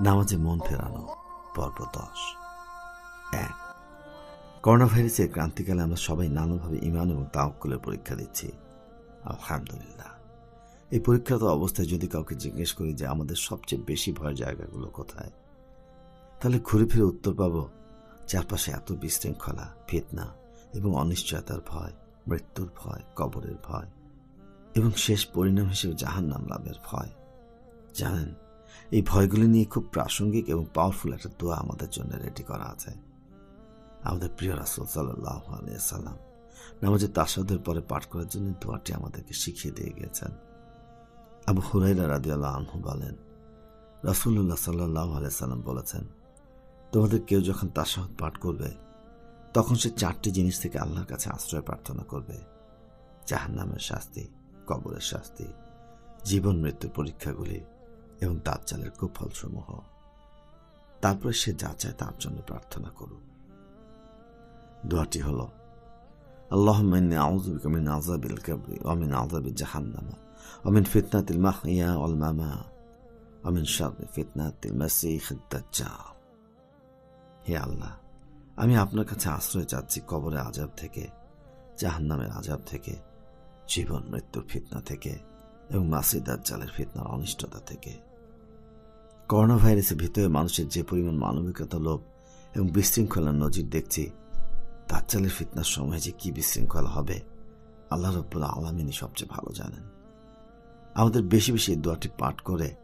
নামাজে মন ফেরানো পর্ব দশ। এক করোনা ভাইরাসের ক্রান্তিকালে আমরা সবাই নানাভাবে ইমান এবং তাওকুলের পরীক্ষা দিচ্ছি। আলহামদুলিল্লাহ। এই পরীক্ষাত অবস্থায় যদি কাউকে জিজ্ঞেস করি যে আমাদের সবচেয়ে বেশি ভয়ের জায়গাগুলো কোথায়, তাহলে ঘুরে ফিরে উত্তর পাবো, চারপাশে এত বিশৃঙ্খলা, ফেতনা এবং অনিশ্চয়তার ভয়, মৃত্যুর ভয়, কবরের ভয় এবং শেষ পরিণাম হিসেবে জাহান্নাম লাভের ভয়। জানেন, এই ভয়গুলি নিয়ে খুব প্রাসঙ্গিক এবং পাওয়ারফুল একটা দোয়া আমাদের জন্য রেডি করা আছে। আমাদের প্রিয় রাসুল সাল্লাম নামাজের তাসাদের পরে পাঠ করার জন্য দোয়াটি আমাদেরকে শিখিয়ে দিয়ে গিয়েছেন আবু হুরাইরা রাদিয়াল্লাহ আনহু বলেন রাসুল্লাহ সাল্লাহ সাল্লাম বলেছেন, তোমাদের কেউ যখন তাসাহদ পাঠ করবে, তখন সে চারটি জিনিস থেকে আল্লাহর কাছে আশ্রয় প্রার্থনা করবে, জাহান্নামের শাস্তি কবরের শাস্তি, জীবন মৃত্যুর পরীক্ষাগুলি এবং দাজ্জালের কুফলসমূহ। তারপরে সে যা চায় তার জন্য প্রার্থনা করুক দোয়াটি হল আল্লাহ আউযু বিকা মিন আযাবিল কবরি ওয়া মিন আযাবি জাহান্নাম ওয়া মিন ফিতনাতিল মাহইয়া ওয়াল মামাত ওয়া মিন ফিতনাতিল মাসীহিদ দাজ্জাল। হে আল্লাহ, আমি আপনার কাছে আশ্রয় চাচ্ছি কবরের আজাব থেকে, জাহান্নামের আজাব থেকে জীবন, মৃত্যুর ফিতনা থেকে এবং মাসিদ দাজ্জালের ফিতনার অনিষ্টতা থেকে। করোনা ভাইরাসের ভিতরে মানুষের যে পরিমাণ মানবিকতা লোভ এবং বিশৃঙ্খলার নজির দেখছি, দাজ্জালের ফিতনার সময় যে কি বিশৃঙ্খলা হবে, আল্লাহ রব্বুল আলমিনই সবচেয়ে ভালো জানেন। আমাদের বেশি বেশি এই দোয়াটি পাঠ করে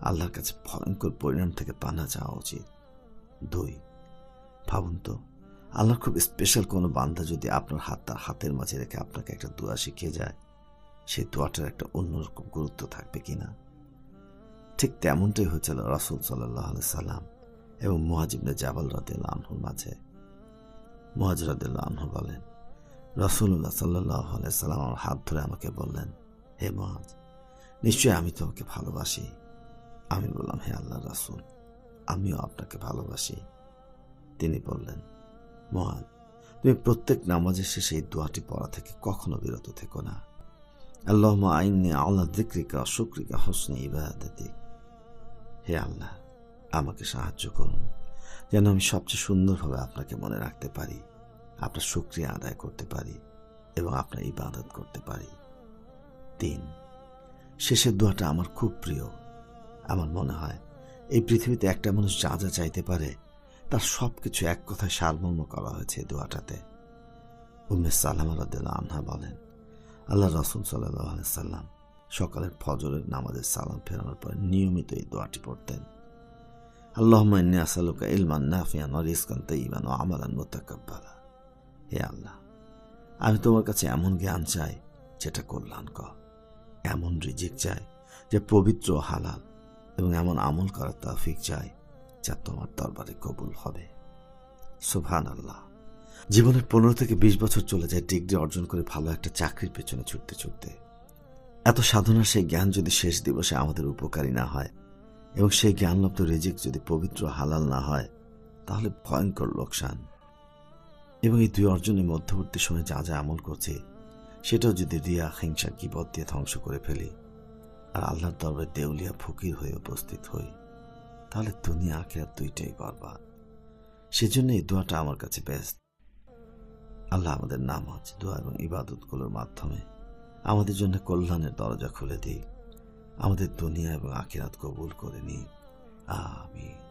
আল্লাহর কাছে ভয়ঙ্কর পরিণাম থেকে পানা চাওয়া উচিত। দুই, ভাবুন তো আল্লাহর খুব স্পেশাল কোনো বান্ধা যদি আপনার হাত তার হাতের মাঝে রেখে আপনাকে একটা দোয়া শিখিয়ে যায়, সেই দোয়াটার একটা অন্যরকম গুরুত্ব থাকবে কি না? ঠিক তেমনটাই হয়েছিল রাসুল সাল্লাহ সাল্লাম এবং মোহাজিবনে জাবাল রাদিল্লা আনহুর মাঝে। মোহাজ রাদিল্লা আনহু বলেন রসুল্লাহ সাল্লাহ সাল্লাম আমার হাত ধরে আমাকে বললেন, হে মহাজ নিশ্চয়ই আমি তোমাকে ভালোবাসি। আমি বললাম, হে আল্লাহ রাসুল, আমিও আপনাকে ভালোবাসি। তিনি বললেন মহান, তুমি প্রত্যেক নামাজের শেষে এই দোয়াটি পড়া থেকে কখনো বিরত থেকো না। আল্লাহ আইনি আল্লাহ দিক্রিকা শুক্রিকা হোসনে ইবাদিক হে আল্লাহ, আমাকে সাহায্য করুন, যেন আমি সবচেয়ে সুন্দরভাবে আপনাকে মনে রাখতে পারি, আপনার শুক্রিয়া আদায় করতে পারি এবং আপনার ইবাদত করতে পারি। তিন, শেষের দোয়াটা আমার খুব প্রিয়। আমার মনে হয়, এই পৃথিবীতে একটা মানুষ যা যা চাইতে পারে তার সব কিছু এক কথায় সারমর্ম করা হয়েছে এই দোয়াটাতে। উম্মে সালাম আলাদুল্লাহ আনহা বলেন, আল্লাহ রসুল সাল্লাহ সাল্লাম সকালের ফজরের নামাজের সালাম ফেরানোর পর নিয়মিত এই দোয়াটি পড়তেন। আল্লাহ আসালুকা ইলমান নাফিয়ান রিসকান তৈবান ও আমালান মোতাকাব্বালা। হে আল্লাহ, আমি তোমার কাছে এমন জ্ঞান চাই যেটা কল্যাণকর, এমন রিজিক চাই যে পবিত্র হালাল এবং এমন আমল করার তাফিক চাই যা তোমার দরবারে কবুল হবে। সুভান আল্লাহ জীবনের পনেরো থেকে বিশ বছর চলে যায় ডিগ্রি অর্জন করে ভালো একটা চাকরির পেছনে ছুটতে ছুটতে। এত সাধনার সেই জ্ঞান যদি শেষ দিবসে আমাদের উপকারী না হয় এবং সেই জ্ঞানলব্ধ রেজিক যদি পবিত্র হালাল না হয়, তাহলে ভয়ঙ্কর লোকসান। এবং এই দুই অর্জনের মধ্যবর্তী সময় যা যা আমল করছে, সেটাও যদি রিয়া, হিংসা কিবদ দিয়ে ধ্বংস করে ফেলি, আর আল্লাহর দরবারে দেউলিয়া, ফকির হয়ে উপস্থিত হই। তাহলে দুনিয়া আখেরাত দুইটাই বরবাদ। সেজন্য এই দোয়াটা আমার কাছে বেস্ট আল্লাহ আমাদের নাম নামাজ, দোয়া এবং ইবাদতগুলোর মাধ্যমে আমাদের জন্য কল্যাণের দরজা খুলে দিই আমাদের দুনিয়া এবং আখিরাত কবুল করে নিই আমিন।